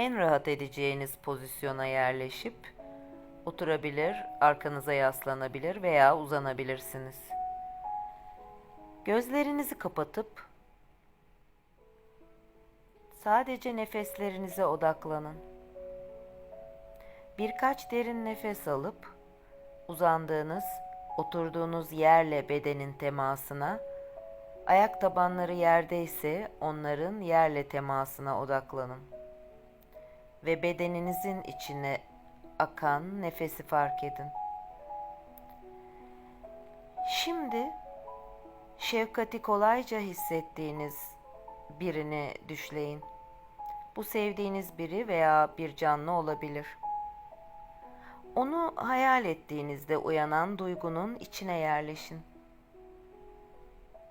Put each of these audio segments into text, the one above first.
en rahat edeceğiniz pozisyona yerleşip oturabilir, arkanıza yaslanabilir veya uzanabilirsiniz. Gözlerinizi kapatıp sadece nefeslerinize odaklanın. Birkaç derin nefes alıp uzandığınız, oturduğunuz yerle bedenin temasına, ayak tabanları yerdeyse onların yerle temasına odaklanın. Ve bedeninizin içine akan nefesi fark edin. Şimdi şefkati kolayca hissettiğiniz birini düşleyin. Bu sevdiğiniz biri veya bir canlı olabilir. Onu hayal ettiğinizde uyanan duygunun içine yerleşin.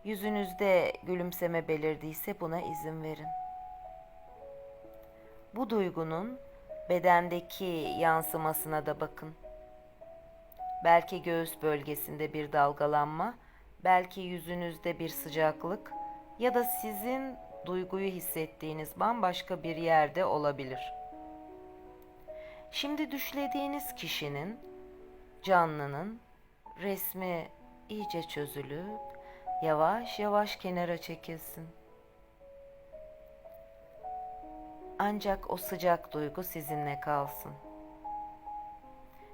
Yüzünüzde gülümseme belirdiyse buna izin verin. Bu duygunun bedendeki yansımasına da bakın. Belki göğüs bölgesinde bir dalgalanma, belki yüzünüzde bir sıcaklık ya da sizin duyguyu hissettiğiniz bambaşka bir yerde olabilir. Şimdi düşlediğiniz kişinin, canlının resmi iyice çözülüp yavaş yavaş kenara çekilsin. Ancak o sıcak duygu sizinle kalsın.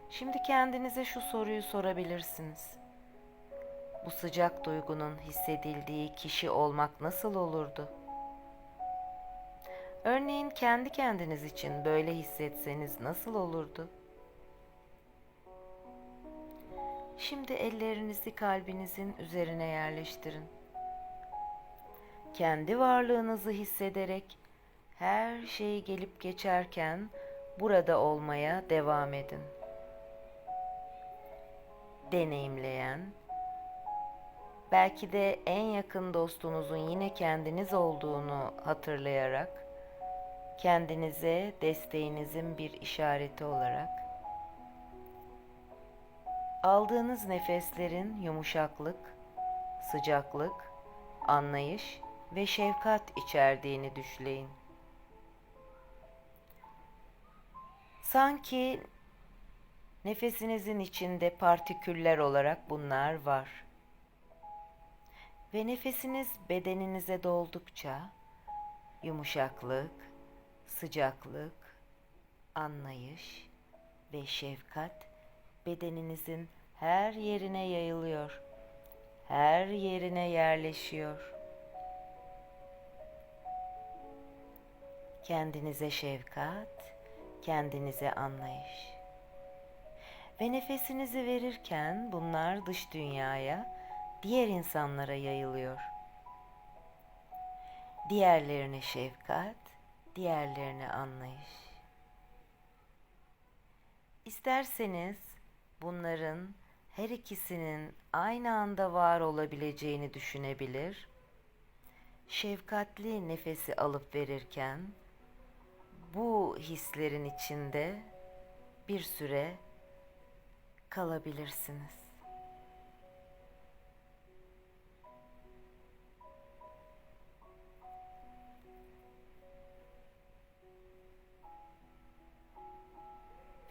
Şimdi kendinize şu soruyu sorabilirsiniz. Bu sıcak duygunun hissedildiği kişi olmak nasıl olurdu? Örneğin kendi kendiniz için böyle hissetseniz nasıl olurdu? Şimdi ellerinizi kalbinizin üzerine yerleştirin. Kendi varlığınızı hissederek her şey gelip geçerken burada olmaya devam edin. Deneyimleyen, belki de en yakın dostunuzun yine kendiniz olduğunu hatırlayarak kendinize desteğinizin bir işareti olarak aldığınız nefeslerin yumuşaklık, sıcaklık, anlayış ve şefkat içerdiğini düşleyin. Sanki nefesinizin içinde partiküller olarak bunlar var. Ve nefesiniz bedeninize doldukça yumuşaklık, sıcaklık, anlayış ve şefkat bedeninizin her yerine yayılıyor. Her yerine yerleşiyor. Kendinize şefkat, kendinize anlayış. Ve nefesinizi verirken bunlar dış dünyaya, diğer insanlara yayılıyor. Diğerlerine şefkat, diğerlerine anlayış. İsterseniz bunların her ikisinin aynı anda var olabileceğini düşünebilir. Şefkatli nefesi alıp verirken bu hislerin içinde bir süre kalabilirsiniz.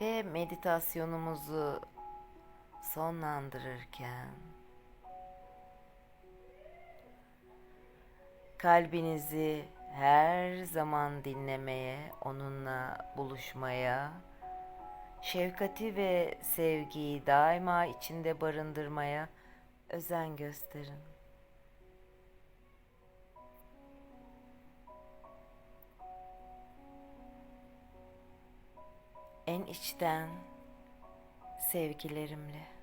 Ve meditasyonumuzu sonlandırırken kalbinizi her zaman dinlemeye, onunla buluşmaya, şefkati ve sevgiyi daima içinde barındırmaya özen gösterin. En içten sevgilerimle.